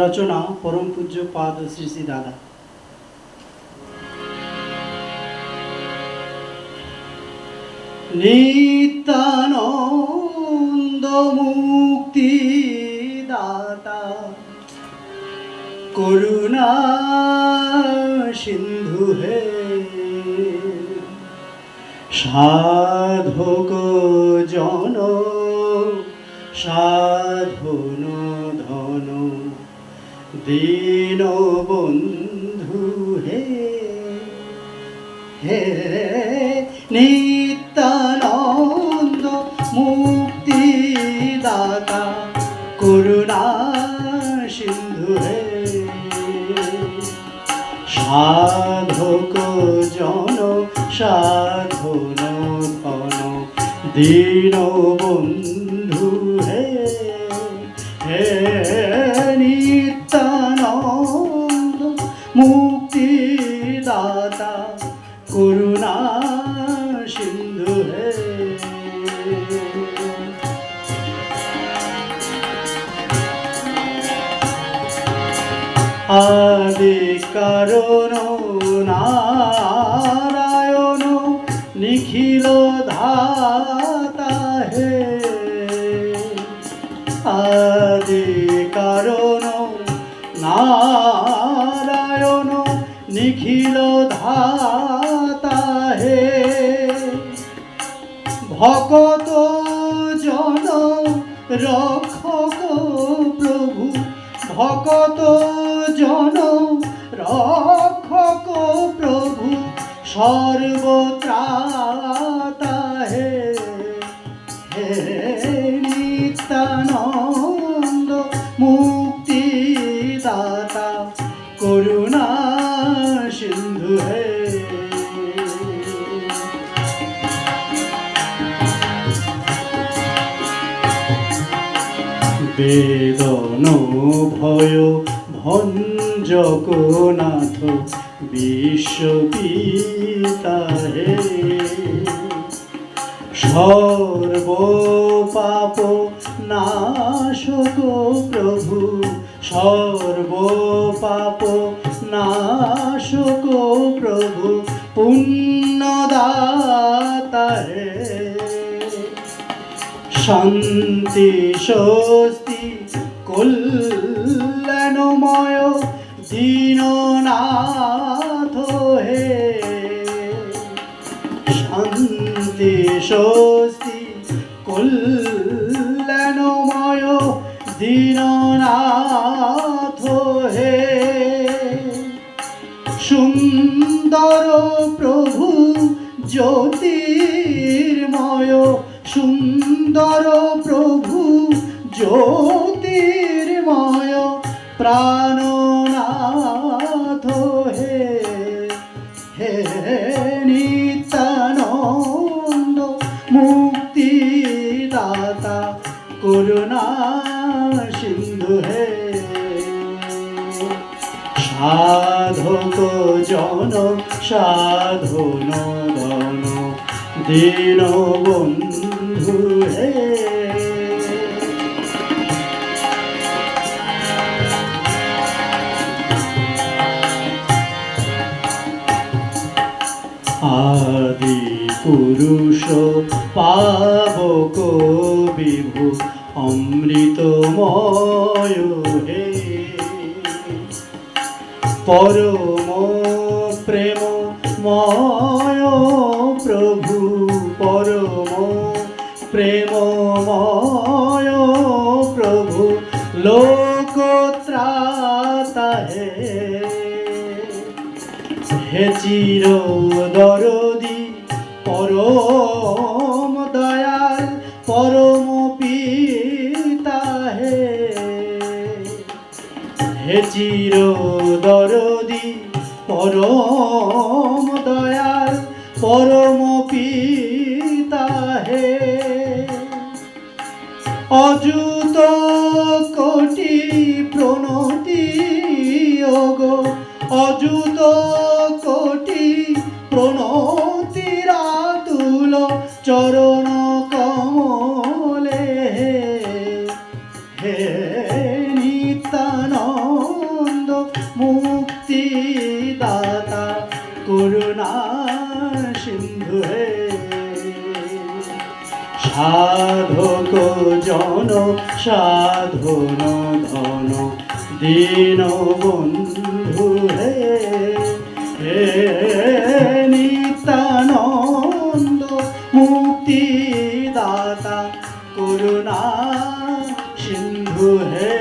রচনা পরম পূজ্য পাদ শ্রী শ্রী দাদা। নিত্যানন্দ মুক্তি দাতা, করুণা সিন্ধু হে। সাধক জন সাধন ধন। দীন বন্ধু, হে হে, নিত্যানন্দ মুক্তি দাতা করুণা সিন্ধু, হে। সাধক জন, সাধন, ধন, দীন বন্ধু আদি কারণ নারায়ণ নিখিল ধাতা হে আদি কারণ নারায়ণ নিখিল ধাতা হে ভকত জন রক্ষক প্রভু ভকত জন রক্ষক প্রভু সর্বত্রাতা হে। হে নিত্যানন্দ মুক্তি দাতা করুণা সিন্ধু হে। বেদন ভয় ভঞ্জক নাথ বিশ্বপিতা হে সর্ব পাপ নাশক প্রভু সর্ব পাপ নাশক প্রভু পুণ্যদাতা হে শান্তি, স্বস্তি কল্যাণময় দীননাথ হে শান্তি স্বস্তি কল্যাণময় দীননাথ হে সুন্দর প্রভু জ্যোতির্ময় সুন্দর প্রভু জ্যোতির্ময় প্রাণনাথ হে। সাধক জন সাধন ধন দীন বন্ধু হে। আদি পুরুষ পাবক বিভু অমৃতময় হে। পরম প্রেম ময় প্রভু পরম প্রেমময় প্রভু, লোকত্রাতা হে। হে চির দরদি পরম দরদি পরম দয়াল পরম পিতা হে। অযুত কোটি প্রণতি ওগো অযুত কোটি প্রণতিরাতুল চরণ সিন্ধু হে। সাধক জন, সাধন ধন, দীন বন্ধু হে। নিত্যানন্দ মুক্তি দাতা করুণা সিন্ধু হে।